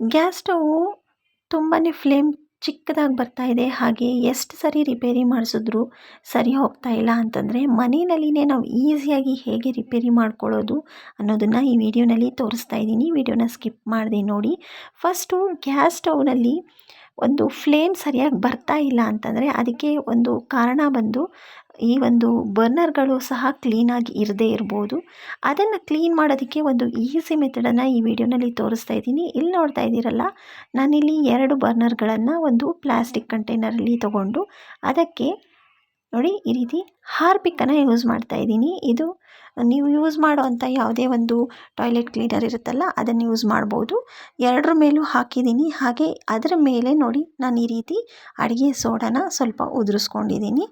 Gas stove ತುಂಬಾ flame ಚಿಕ್ಕದಾಗಿ ಬರ್ತಾ ಇದೆ. ಹಾಗೆ ಎಷ್ಟು ಸರಿ ರಿಪೇರಿ ಮಾಡಿಸಿದ್ರು ಸರಿ ಹೋಗ್ತಾ ಇಲ್ಲ ಅಂತಂದರೆ ಮನೆಯಲ್ಲಿನೇ ನಾವು ಈಸಿಯಾಗಿ ಹೇಗೆ ರಿಪೇರಿ ಮಾಡ್ಕೊಳ್ಳೋದು ಅನ್ನೋದನ್ನು ಈ ವಿಡಿಯೋನಲ್ಲಿ ತೋರಿಸ್ತಾ ಇದ್ದೀನಿ. ವಿಡಿಯೋನ ಸ್ಕಿಪ್ ಮಾಡಿದೆ ನೋಡಿ. ಫಸ್ಟು ಗ್ಯಾಸ್ ಸ್ಟವ್ನಲ್ಲಿ ಒಂದು ಫ್ಲೇಮ್ ಸರಿಯಾಗಿ ಬರ್ತಾ ಇಲ್ಲ ಅಂತಂದರೆ ಅದಕ್ಕೆ ಒಂದು ಕಾರಣ ಬಂದು ಈ ಒಂದು ಬರ್ನರ್ಗಳು ಸಹ ಕ್ಲೀನಾಗಿ ಇರದೇ ಇರ್ಬೋದು. ಅದನ್ನು ಕ್ಲೀನ್ ಮಾಡೋದಕ್ಕೆ ಒಂದು ಈಸಿ ಮೆಥಡನ್ನು ಈ ವಿಡಿಯೋನಲ್ಲಿ ತೋರಿಸ್ತಾ ಇದ್ದೀನಿ. ಇಲ್ಲಿ ನೋಡ್ತಾ ಇದ್ದೀರಲ್ಲ, ನಾನಿಲ್ಲಿ ಎರಡು ಬರ್ನರ್ಗಳನ್ನು ಒಂದು ಪ್ಲಾಸ್ಟಿಕ್ ಕಂಟೈನರಲ್ಲಿ ತಗೊಂಡು ಅದಕ್ಕೆ ನೋಡಿ ಈ ರೀತಿ ಹಾರ್ಪಿಕ್ಕನ್ನು ಯೂಸ್ ಮಾಡ್ತಾ ಇದ್ದೀನಿ. ಇದು ನೀವು ಯೂಸ್ ಮಾಡುವಂಥ ಯಾವುದೇ ಒಂದು ಟಾಯ್ಲೆಟ್ ಕ್ಲೀನರ್ ಇರುತ್ತಲ್ಲ, ಅದನ್ನು ಯೂಸ್ ಮಾಡ್ಬೋದು. ಎರಡರ ಮೇಲೂ ಹಾಕಿದ್ದೀನಿ. ಹಾಗೆ ಅದರ ಮೇಲೆ ನೋಡಿ ನಾನು ಈ ರೀತಿ ಅಡುಗೆ ಸೋಡಾನ ಸ್ವಲ್ಪ ಉದುರಿಸ್ಕೊಂಡಿದ್ದೀನಿ.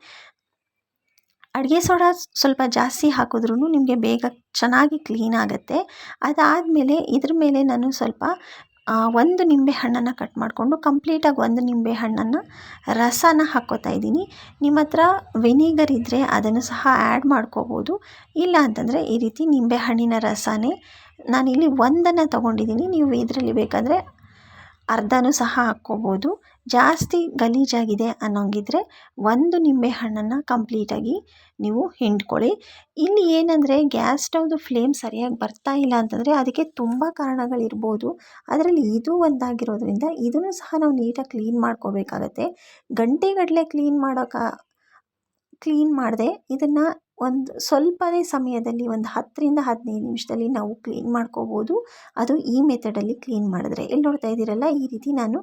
ಅಡುಗೆ ಸೋಡಾ ಸ್ವಲ್ಪ ಜಾಸ್ತಿ ಹಾಕಿದ್ರೂ ನಿಮಗೆ ಬೇಗ ಚೆನ್ನಾಗಿ ಕ್ಲೀನ್ ಆಗುತ್ತೆ. ಅದಾದಮೇಲೆ ಇದ್ರ ಮೇಲೆ ನಾನು ಸ್ವಲ್ಪ ಒಂದು ನಿಂಬೆ ಹಣ್ಣನ್ನು ಕಟ್ ಮಾಡಿಕೊಂಡು ಕಂಪ್ಲೀಟಾಗಿ ಒಂದು ನಿಂಬೆ ಹಣ್ಣನ್ನು ರಸನ ಹಾಕ್ಕೋತಾ ಇದ್ದೀನಿ. ನಿಮ್ಮ ಹತ್ರ ವಿನೆಗರ್ ಇದ್ದರೆ ಅದನ್ನು ಸಹ ಆ್ಯಡ್ ಮಾಡ್ಕೋಬೋದು. ಇಲ್ಲ ಅಂತಂದರೆ ಈ ರೀತಿ ನಿಂಬೆ ಹಣ್ಣಿನ ರಸನೇ ನಾನಿಲ್ಲಿ ಒಂದನ್ನು ತೊಗೊಂಡಿದ್ದೀನಿ. ನೀವು ಇದರಲ್ಲಿ ಬೇಕಾದರೆ ಅರ್ಧನೂ ಸಹ ಹಾಕ್ಕೋಬೋದು. ಜಾಸ್ತಿ ಗಲೀಜಾಗಿದೆ ಅನ್ನೋಂಗಿದ್ರೆ ಒಂದು ನಿಂಬೆ ಹಣ್ಣನ್ನು ಕಂಪ್ಲೀಟಾಗಿ ನೀವು ಹಿಂಡ್ಕೊಳ್ಳಿ. ಇಲ್ಲಿ ಏನಂದರೆ ಗ್ಯಾಸ್ ಸ್ಟವ್ದು ಫ್ಲೇಮ್ ಸರಿಯಾಗಿ ಬರ್ತಾ ಇಲ್ಲ ಅಂತಂದರೆ ಅದಕ್ಕೆ ತುಂಬ ಕಾರಣಗಳಿರ್ಬೋದು. ಅದರಲ್ಲಿ ಇದು ಒಂದಾಗಿರೋದ್ರಿಂದ ಇದನ್ನು ಸಹ ನಾವು ನೀಟಾಗಿ ಕ್ಲೀನ್ ಮಾಡ್ಕೋಬೇಕಾಗತ್ತೆ. ಗಂಟೆಗಟ್ಟಲೆ ಕ್ಲೀನ್ ಮಾಡೋಕೆ ಕ್ಲೀನ್ ಮಾಡಿದೆ. ಇದನ್ನು ಒಂದು ಸ್ವಲ್ಪನೇ ಸಮಯದಲ್ಲಿ ಒಂದು ಹತ್ತರಿಂದ ಹದಿನೈದು ನಿಮಿಷದಲ್ಲಿ ನಾವು ಕ್ಲೀನ್ ಮಾಡ್ಕೋಬೋದು. ಅದು ಈ ಮೆಥಡಲ್ಲಿ ಕ್ಲೀನ್ ಮಾಡಿದ್ರೆ. ಎಲ್ಲಿ ನೋಡ್ತಾ ಇದ್ದೀರಲ್ಲ, ಈ ರೀತಿ ನಾನು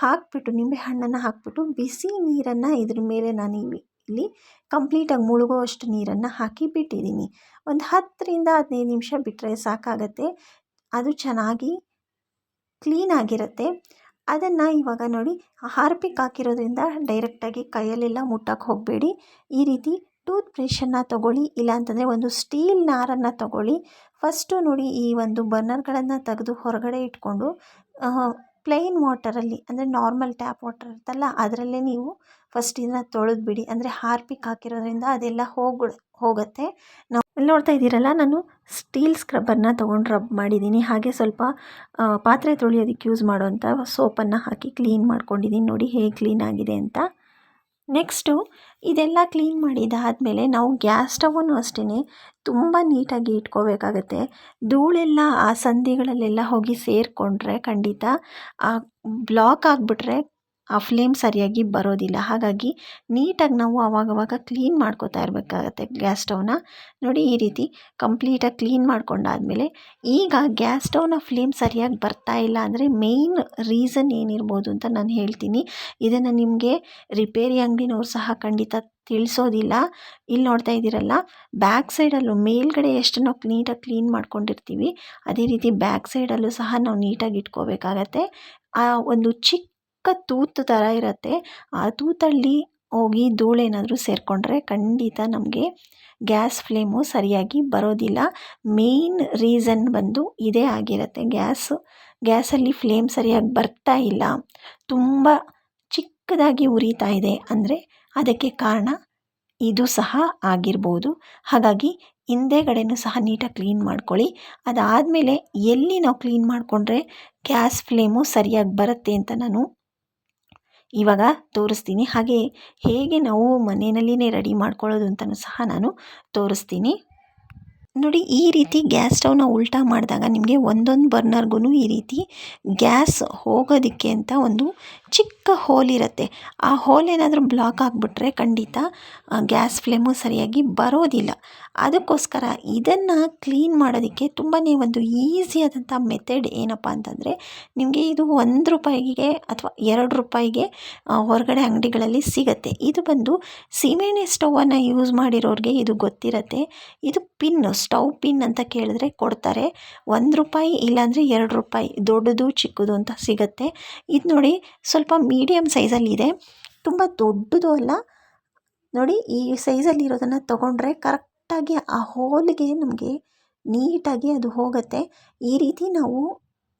ಹಾಕಿಬಿಟ್ಟು, ನಿಂಬೆ ಹಣ್ಣನ್ನು ಹಾಕಿಬಿಟ್ಟು ಬಿಸಿ ನೀರನ್ನು ಇದ್ರ ಮೇಲೆ ನಾನು ಇಲ್ಲಿ ಕಂಪ್ಲೀಟಾಗಿ ಮುಳುಗೋ ಅಷ್ಟು ನೀರನ್ನು ಹಾಕಿ ಬಿಟ್ಟಿದ್ದೀನಿ. ಒಂದು ಹತ್ತರಿಂದ ಹದಿನೈದು ನಿಮಿಷ ಬಿಟ್ಟರೆ ಸಾಕಾಗತ್ತೆ. ಅದು ಚೆನ್ನಾಗಿ ಕ್ಲೀನಾಗಿರುತ್ತೆ ಅದನ್ನು ಇವಾಗ ನೋಡಿ, ಹಾರ್ಪಿಕ್ ಹಾಕಿರೋದ್ರಿಂದ ಡೈರೆಕ್ಟಾಗಿ ಕೈಯಲ್ಲೆಲ್ಲ ಮುಟ್ಟಕ್ಕೆ ಹೋಗಬೇಡಿ. ಈ ರೀತಿ ಟೂತ್ ಬ್ರಷನ್ನು ತೊಗೊಳ್ಳಿ, ಇಲ್ಲಾಂತಂದರೆ ಒಂದು ಸ್ಟೀಲ್ ನಾರನ್ನು ತೊಗೊಳ್ಳಿ. ಫಸ್ಟು ನೋಡಿ ಈ ಒಂದು ಬರ್ನರ್ಗಳನ್ನು ತೆಗೆದು ಹೊರಗಡೆ ಇಟ್ಕೊಂಡು ಪ್ಲೈನ್ ವಾಟರಲ್ಲಿ ಅಂದರೆ ನಾರ್ಮಲ್ ಟ್ಯಾಪ್ ವಾಟರ್ ಇರುತ್ತಲ್ಲ, ಅದರಲ್ಲೇ ನೀವು ಫಸ್ಟ್ ಇದನ್ನ ತೊಳೆದ್ಬಿಡಿ. ಅಂದರೆ ಹಾರ್ಪಿಕ್ ಹಾಕಿರೋದ್ರಿಂದ ಅದೆಲ್ಲ ಹೋಗಿ ಹೋಗುತ್ತೆ. ನಾವು ನೋಡ್ತಾ ಇದ್ದೀರಲ್ಲ, ನಾನು ಸ್ಟೀಲ್ ಸ್ಕ್ರಬ್ಬನ್ನು ತೊಗೊಂಡು ರಬ್ ಮಾಡಿದ್ದೀನಿ. ಹಾಗೆ ಸ್ವಲ್ಪ ಪಾತ್ರೆ ತೊಳೆಯೋದಕ್ಕೆ ಯೂಸ್ ಮಾಡುವಂಥ ಸೋಪನ್ನು ಹಾಕಿ ಕ್ಲೀನ್ ಮಾಡ್ಕೊಂಡಿದ್ದೀನಿ. ನೋಡಿ ಹೇಗೆ ಕ್ಲೀನ್ ಆಗಿದೆ ಅಂತ. ನೆಕ್ಸ್ಟು ಇದೆಲ್ಲ ಕ್ಲೀನ್ ಮಾಡಿದಾದಮೇಲೆ ನಾವು ಗ್ಯಾಸ್ ಸ್ಟವನ್ನು ಅಷ್ಟೇ ತುಂಬ ನೀಟಾಗಿ ಇಟ್ಕೋಬೇಕಾಗತ್ತೆ. ಧೂಳೆಲ್ಲ ಆ ಸಂದಿಗಳಲ್ಲೆಲ್ಲ ಹೋಗಿ ಸೇರಿಕೊಂಡ್ರೆ ಖಂಡಿತ ಬ್ಲಾಕ್ ಆಗಿಬಿಟ್ರೆ ಆ ಫ್ಲೇಮ್ ಸರಿಯಾಗಿ ಬರೋದಿಲ್ಲ. ಹಾಗಾಗಿ ನೀಟಾಗಿ ನಾವು ಆವಾಗವಾಗ ಕ್ಲೀನ್ ಮಾಡ್ಕೋತಾ ಇರಬೇಕಾಗತ್ತೆ ಗ್ಯಾಸ್ ಸ್ಟವ್ನ ನೋಡಿ ಈ ರೀತಿ ಕಂಪ್ಲೀಟಾಗಿ ಕ್ಲೀನ್ ಮಾಡ್ಕೊಂಡಾದಮೇಲೆ ಈಗ ಗ್ಯಾಸ್ ಸ್ಟವ್ನ ಫ್ಲೇಮ್ ಸರಿಯಾಗಿ ಬರ್ತಾ ಇಲ್ಲ ಅಂದರೆ ಮೇಯ್ನ್ ರೀಸನ್ ಏನಿರ್ಬೋದು ಅಂತ ನಾನು ಹೇಳ್ತೀನಿ. ಇದನ್ನು ನಿಮಗೆ ರಿಪೇರಿ ಅಂಗಡಿನವ್ರು ಸಹ ಖಂಡಿತ ತಿಳಿಸೋದಿಲ್ಲ. ಇಲ್ಲಿ ನೋಡ್ತಾ ಇದ್ದೀರಲ್ಲ ಬ್ಯಾಕ್ ಸೈಡಲ್ಲೂ ಮೇಲ್ಗಡೆ ಎಷ್ಟು ನಾವು ನೀಟಾಗಿ ಕ್ಲೀನ್ ಮಾಡ್ಕೊಂಡಿರ್ತೀವಿ. ಅದೇ ರೀತಿ ಬ್ಯಾಕ್ ಸೈಡಲ್ಲೂ ಸಹ ನಾವು ನೀಟಾಗಿ ಇಟ್ಕೋಬೇಕಾಗತ್ತೆ. ಆ ಒಂದು ಚಿಕ್ಕ ಚಿಕ್ಕ ತೂತು ಥರ ಇರುತ್ತೆ. ಆ ತೂತಲ್ಲಿ ಹೋಗಿ ಧೂಳೇನಾದರೂ ಸೇರಿಕೊಂಡ್ರೆ ಖಂಡಿತ ನಮಗೆ ಗ್ಯಾಸ್ ಫ್ಲೇಮು ಸರಿಯಾಗಿ ಬರೋದಿಲ್ಲ. ಮೇಯ್ನ್ ರೀಸನ್ ಬಂದು ಇದೇ ಆಗಿರುತ್ತೆ. ಗ್ಯಾಸು, ಗ್ಯಾಸಲ್ಲಿ ಫ್ಲೇಮ್ ಸರಿಯಾಗಿ ಬರ್ತಾ ಇಲ್ಲ. ತುಂಬ ಚಿಕ್ಕದಾಗಿ ಉರಿತಾ ಇದೆ ಅಂದರೆ ಅದಕ್ಕೆ ಕಾರಣ ಇದು ಸಹ ಆಗಿರ್ಬೋದು. ಹಾಗಾಗಿ ಹಿಂದೆಗಡೆನೂ ಸಹ ನೀಟಾಗಿ ಕ್ಲೀನ್ ಮಾಡ್ಕೊಳ್ಳಿ. ಅದಾದಮೇಲೆ ಎಲ್ಲಿ ನಾವು ಕ್ಲೀನ್ ಮಾಡಿಕೊಂಡ್ರೆ ಗ್ಯಾಸ್ ಫ್ಲೇಮು ಸರಿಯಾಗಿ ಬರುತ್ತೆ ಅಂತ ನಾನು ಇವಾಗ ತೋರಿಸ್ತೀನಿ. ಹಾಗೆ ಹೇಗೆ ನಾವು ಮನೆಯಲ್ಲಿಯೇ ರೆಡಿ ಮಾಡ್ಕೊಳ್ಳೋದು ಅಂತಲೂ ಸಹ ನಾನು ತೋರಿಸ್ತೀನಿ. ನೋಡಿ, ಈ ರೀತಿ ಗ್ಯಾಸ್ ಸ್ಟವ್ನ ಉಲ್ಟಾ ಮಾಡಿದಾಗ ನಿಮಗೆ ಒಂದೊಂದು ಬರ್ನರ್ಗೂ ಈ ರೀತಿ ಗ್ಯಾಸ್ ಹೋಗೋದಕ್ಕೆ ಅಂತ ಒಂದು ಚಿಕ್ಕ ಹೋಲ್ ಇರುತ್ತೆ. ಆ ಹೋಲ್ ಏನಾದರೂ ಬ್ಲಾಕ್ ಆಗಿಬಿಟ್ರೆ ಖಂಡಿತ ಗ್ಯಾಸ್ ಫ್ಲೇಮು ಸರಿಯಾಗಿ ಬರೋದಿಲ್ಲ. ಅದಕ್ಕೋಸ್ಕರ ಇದನ್ನು ಕ್ಲೀನ್ ಮಾಡೋದಕ್ಕೆ ತುಂಬಾ ಒಂದು ಈಸಿಯಾದಂಥ ಮೆಥಡ್ ಏನಪ್ಪ ಅಂತಂದರೆ, ನಿಮಗೆ ಇದು ಒಂದು ರೂಪಾಯಿಗೆ ಅಥವಾ ಎರಡು ರೂಪಾಯಿಗೆ ಹೊರಗಡೆ ಅಂಗಡಿಗಳಲ್ಲಿ ಸಿಗುತ್ತೆ. ಇದು ಬಂದು ಸೀಮೆಣ್ಣೆ ಸ್ಟವನ್ನು ಯೂಸ್ ಮಾಡಿರೋರಿಗೆ ಇದು ಗೊತ್ತಿರತ್ತೆ. ಇದು ಪಿನ್ ಸ್ಟವ್ ಪಿನ್ ಅಂತ ಕೇಳಿದ್ರೆ ಕೊಡ್ತಾರೆ. ಒಂದು ರೂಪಾಯಿ ಇಲ್ಲಾಂದರೆ ಎರಡು ರೂಪಾಯಿ, ದೊಡ್ಡದು ಚಿಕ್ಕದು ಅಂತ ಸಿಗುತ್ತೆ. ಇದು ನೋಡಿ ಸ್ವಲ್ಪ ಮೀಡಿಯಮ್ ಸೈಜಲ್ಲಿದೆ ತುಂಬ ದೊಡ್ಡದು ಅಲ್ಲ. ನೋಡಿ ಈ ಸೈಜಲ್ಲಿರೋದನ್ನು ತೊಗೊಂಡ್ರೆ ಕರೆಕ್ಟಾಗಿ ಆ ಹೋಲ್ಗೆ ನಮಗೆ ನೀಟಾಗಿ ಅದು ಹೋಗುತ್ತೆ. ಈ ರೀತಿ ನಾವು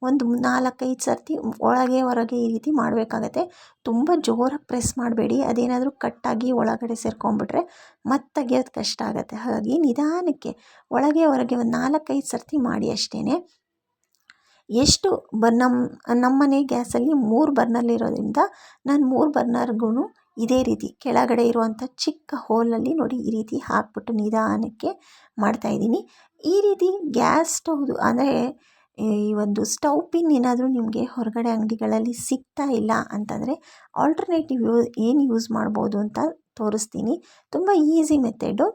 ಒಂದು ನಾಲ್ಕೈದು ಸರ್ತಿ ಒಳಗೆ ಹೊರಗೆ ಈ ರೀತಿ ಮಾಡಬೇಕಾಗತ್ತೆ. ತುಂಬ ಜೋರಾಗಿ ಪ್ರೆಸ್ ಮಾಡಬೇಡಿ. ಅದೇನಾದರೂ ಕಟ್ಟಾಗಿ ಒಳಗಡೆ ಸೇರ್ಕೊಂಡ್ಬಿಟ್ರೆ ಮತ್ತೆ ತೆಗಿಯೋದು ಕಷ್ಟ ಆಗುತ್ತೆ. ಹಾಗಾಗಿ ನಿಧಾನಕ್ಕೆ ಒಳಗೆ ಹೊರಗೆ ಒಂದು ನಾಲ್ಕೈದು ಸರ್ತಿ ಮಾಡಿ ಅಷ್ಟೇ ಎಷ್ಟು ಬ ನಮ್ಮ ನಮ್ಮನೆ ಗ್ಯಾಸಲ್ಲಿ ಮೂರು ಬರ್ನರ್ಲಿರೋದ್ರಿಂದ ನಾನು ಮೂರು ಬರ್ನರ್ಗೂ ಇದೇ ರೀತಿ ಕೆಳಗಡೆ ಇರುವಂಥ ಚಿಕ್ಕ ಹೋಲಲ್ಲಿ ನೋಡಿ ಈ ರೀತಿ ಹಾಕ್ಬಿಟ್ಟು ನಿಧಾನಕ್ಕೆ ಮಾಡ್ತಾಯಿದ್ದೀನಿ ಈ ರೀತಿ ಗ್ಯಾಸ್ ಸ್ಟೌದು ಅಂದರೆ ಈ ಒಂದು ಸ್ಟವ್ ಪಿನ್ ಏನಾದರೂ ನಿಮಗೆ ಹೊರಗಡೆ ಅಂಗಡಿಗಳಲ್ಲಿ ಸಿಗ್ತಾ ಇಲ್ಲ ಅಂತಂದರೆ ಆಲ್ಟರ್ನೇಟಿವ್ ಯೂ ಏನು ಯೂಸ್ ಮಾಡ್ಬೋದು ಅಂತ ತೋರಿಸ್ತೀನಿ. ತುಂಬ ಈಸಿ ಮೆಥಡು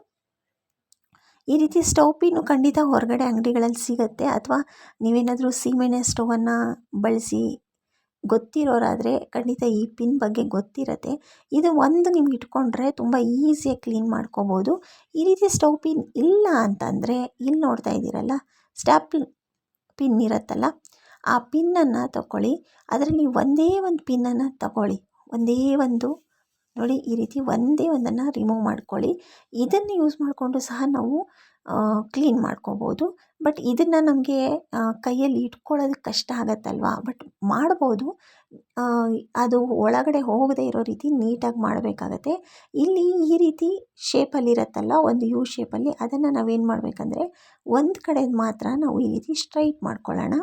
ಈ ರೀತಿ ಸ್ಟವ್ ಪಿನ್ನು ಖಂಡಿತ ಹೊರಗಡೆ ಅಂಗಡಿಗಳಲ್ಲಿ ಸಿಗುತ್ತೆ ಅಥವಾ ನೀವೇನಾದರೂ ಸೀಮೆಣ್ಣೆ ಸ್ಟವನ್ನು ಬಳಸಿ ಗೊತ್ತಿರೋರಾದರೆ ಖಂಡಿತ ಈ ಪಿನ್ ಬಗ್ಗೆ ಗೊತ್ತಿರತ್ತೆ. ಇದು ಒಂದು ನಿಮ್ಗೆ ಇಟ್ಕೊಂಡ್ರೆ ತುಂಬ ಈಸಿಯಾಗಿ ಕ್ಲೀನ್ ಮಾಡ್ಕೋಬೋದು. ಈ ರೀತಿ ಸ್ಟವ್ ಪಿನ್ ಇಲ್ಲ ಅಂತಂದರೆ ಇಲ್ಲಿ ನೋಡ್ತಾ ಇದ್ದೀರಲ್ಲ ಸ್ಟ್ಯಾಪ್ ಪಿನ್ ಇರುತ್ತಲ್ಲ, ಆ ಪಿನ್ನನ್ನು ತಗೊಳ್ಳಿ ಅದರಲ್ಲಿ ಒಂದೇ ಒಂದು ಪಿನ್ನನ್ನು ತಗೊಳ್ಳಿ. ಒಂದೇ ಒಂದು, ನೋಡಿ ಈ ರೀತಿ ಒಂದೇ ಒಂದನ್ನು ರಿಮೂವ್ ಮಾಡ್ಕೊಳ್ಳಿ. ಇದನ್ನು ಯೂಸ್ ಮಾಡಿಕೊಂಡು ಸಹ ನಾವು ಕ್ಲೀನ್ ಮಾಡ್ಕೋಬೋದು. ಬಟ್ ಇದನ್ನು ನಮಗೆ ಕೈಯಲ್ಲಿ ಇಟ್ಕೊಳ್ಳೋದಕ್ಕೆ ಕಷ್ಟ ಆಗತ್ತಲ್ವ? ಬಟ್ ಮಾಡ್ಬೋದು. ಅದು ಒಳಗಡೆ ಹೋಗದೇ ಇರೋ ರೀತಿ ನೀಟಾಗಿ ಮಾಡಬೇಕಾಗತ್ತೆ. ಇಲ್ಲಿ ಈ ರೀತಿ ಶೇಪಲ್ಲಿರತ್ತಲ್ಲ ಒಂದು ಯು ಶೇಪಲ್ಲಿ ಅದನ್ನು ನಾವೇನು ಮಾಡಬೇಕಂದ್ರೆ, ಒಂದು ಕಡೆ ಮಾತ್ರ ನಾವು ಈ ರೀತಿ ಸ್ಟ್ರೈಟ್ ಮಾಡ್ಕೊಳ್ಳೋಣ.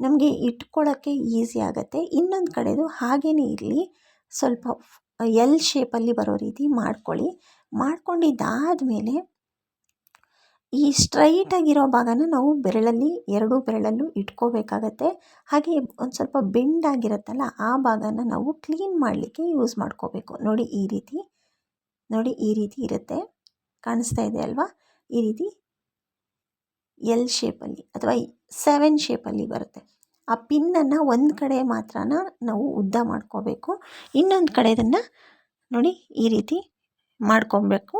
ನಮಗೆ ಇಟ್ಕೊಳ್ಳೋಕ್ಕೆ ಈಸಿ ಆಗುತ್ತೆ. ಇನ್ನೊಂದು ಕಡೆದು ಹಾಗೇ ಇರಲಿ. ಸ್ವಲ್ಪ ಎಲ್ ಶೇಪಲ್ಲಿ ಬರೋ ರೀತಿ ಮಾಡ್ಕೊಳ್ಳಿ. ಮಾಡ್ಕೊಂಡಿದ್ದಾದಮೇಲೆ ಈ ಸ್ಟ್ರೈಟಾಗಿರೋ ಭಾಗನ ನಾವು ಬೆರಳಲ್ಲಿ, ಎರಡೂ ಬೆರಳಲ್ಲೂ ಇಟ್ಕೋಬೇಕಾಗತ್ತೆ. ಹಾಗೆ ಒಂದು ಸ್ವಲ್ಪ ಬೆಂಡ್ ಆಗಿರುತ್ತಲ್ಲ, ಆ ಭಾಗನ ನಾವು ಕ್ಲೀನ್ ಮಾಡಲಿಕ್ಕೆ ಯೂಸ್ ಮಾಡ್ಕೋಬೇಕು. ನೋಡಿ ಈ ರೀತಿ, ನೋಡಿ ಈ ರೀತಿ ಇರುತ್ತೆ. ಕಾಣಿಸ್ತಾ ಇದೆ ಅಲ್ವಾ? ಈ ರೀತಿ ಎಲ್ ಶೇಪಲ್ಲಿ ಅಥವಾ ಸೆವೆನ್ ಶೇಪಲ್ಲಿ ಬರುತ್ತೆ. ಆ ಪಿನ್ನನ್ನು ಒಂದು ಕಡೆ ಮಾತ್ರ ನಾವು ಉದ್ದ ಮಾಡ್ಕೋಬೇಕು. ಇನ್ನೊಂದು ಕಡೆ ಕಡೆದನ್ನು ನೋಡಿ ಈ ರೀತಿ ಮಾಡ್ಕೊಬೇಕು.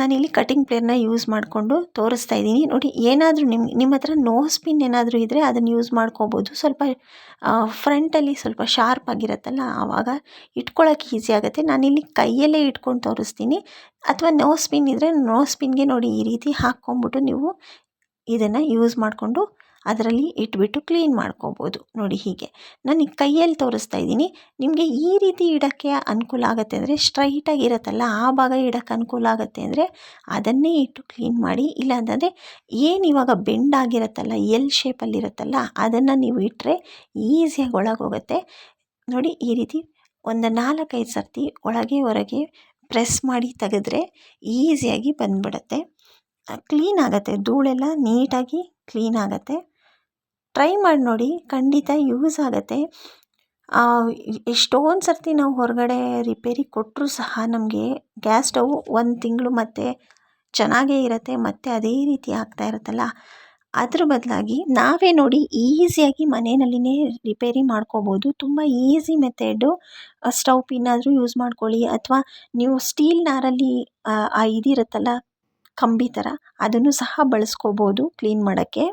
ನಾನಿಲ್ಲಿ ಕಟಿಂಗ್ ಪ್ಲೇರ್ನ ಯೂಸ್ ಮಾಡಿಕೊಂಡು ತೋರಿಸ್ತಾ ಇದ್ದೀನಿ. ನೋಡಿ, ಏನಾದರೂ ನಿಮ್ಮ ನಿಮ್ಮ ಹತ್ರ ನೋಸ್ ಪಿನ್ ಏನಾದರೂ ಇದ್ದರೆ ಅದನ್ನು ಯೂಸ್ ಮಾಡ್ಕೋಬೋದು. ಸ್ವಲ್ಪ ಫ್ರಂಟಲ್ಲಿ ಸ್ವಲ್ಪ ಶಾರ್ಪ್ ಆಗಿರುತ್ತಲ್ಲ, ಆವಾಗ ಇಟ್ಕೊಳ್ಳೋಕೆ ಈಸಿ ಆಗುತ್ತೆ. ನಾನಿಲ್ಲಿ ಕೈಯಲ್ಲೇ ಇಟ್ಕೊಂಡು ತೋರಿಸ್ತೀನಿ. ಅಥವಾ ನೋಸ್ ಪಿನ್ ಇದ್ದರೆ ನೋಸ್ ಪಿನ್ಗೆ ನೋಡಿ ಈ ರೀತಿ ಹಾಕ್ಕೊಂಬಿಟ್ಟು ನೀವು ಇದನ್ನು ಯೂಸ್ ಮಾಡಿಕೊಂಡು ಅದರಲ್ಲಿ ಇಟ್ಬಿಟ್ಟು ಕ್ಲೀನ್ ಮಾಡ್ಕೋಬೋದು. ನೋಡಿ ಹೀಗೆ. ನಾನು ಕೈಯಲ್ಲಿ ತೋರಿಸ್ತಾ ಇದ್ದೀನಿ. ನಿಮಗೆ ಈ ರೀತಿ ಇಡೋಕ್ಕೆ ಅನುಕೂಲ ಆಗುತ್ತೆ ಅಂದರೆ ಸ್ಟ್ರೈಟಾಗಿ ಇರುತ್ತಲ್ಲ, ಆ ಭಾಗ ಇಡೋಕ್ಕೆ ಅನುಕೂಲ ಆಗುತ್ತೆ ಅಂದರೆ ಅದನ್ನೇ ಇಟ್ಟು ಕ್ಲೀನ್ ಮಾಡಿ. ಇಲ್ಲ ಅಂತಂದರೆ ಏನು ಇವಾಗ ಬೆಂಡ್ ಆಗಿರುತ್ತಲ್ಲ ಎಲ್ ಶೇಪಲ್ಲಿರುತ್ತಲ್ಲ ಅದನ್ನು ನೀವು ಇಟ್ಟರೆ ಈಸಿಯಾಗಿ ಒಳಗೆ ಹೋಗುತ್ತೆ. ನೋಡಿ ಈ ರೀತಿ ಒಂದು ನಾಲ್ಕೈದು ಸರ್ತಿ ಒಳಗೆ ಹೊರಗೆ ಪ್ರೆಸ್ ಮಾಡಿ ತೆಗೆದ್ರೆ ಈಸಿಯಾಗಿ ಬಂದ್ಬಿಡುತ್ತೆ. ಕ್ಲೀನ್ ಆಗುತ್ತೆ. ಧೂಳೆಲ್ಲ ನೀಟಾಗಿ ಕ್ಲೀನ್ ಆಗುತ್ತೆ. ಟ್ರೈ ಮಾಡಿ ನೋಡಿ, ಖಂಡಿತ ಯೂಸ್ ಆಗುತ್ತೆ. ಎಷ್ಟೊಂದು ಸರ್ತಿ ನಾವು ಹೊರಗಡೆ ರಿಪೇರಿ ಕೊಟ್ಟರೂ ಸಹ ನಮಗೆ ಗ್ಯಾಸ್ ಸ್ಟವ್ ಒಂದು ತಿಂಗಳು ಮತ್ತೆ ಚೆನ್ನಾಗೇ ಇರುತ್ತೆ, ಮತ್ತೆ ಅದೇ ರೀತಿ ಆಗ್ತಾ ಇರುತ್ತಲ್ಲ. ಅದ್ರ ಬದಲಾಗಿ ನಾವೇ ನೋಡಿ ಈಸಿಯಾಗಿ ಮನೆಯಲ್ಲಿನೇ ರಿಪೇರಿ ಮಾಡ್ಕೋಬೋದು. ತುಂಬ ಈಸಿ ಮೆಥೆಡು ಸ್ಟವ್ ಪಿನ್ನಾದರೂ ಯೂಸ್ ಮಾಡ್ಕೊಳ್ಳಿ. ಅಥವಾ ನೀವು ಸ್ಟೀಲ್ ನಾರಲ್ಲಿ ಆ ಇದಿರುತ್ತಲ್ಲ ಕಂಬಿ ಥರ ಅದನ್ನು ಸಹ ಬಳಸ್ಕೋಬೋದು ಕ್ಲೀನ್ ಮಾಡೋಕ್ಕೆ.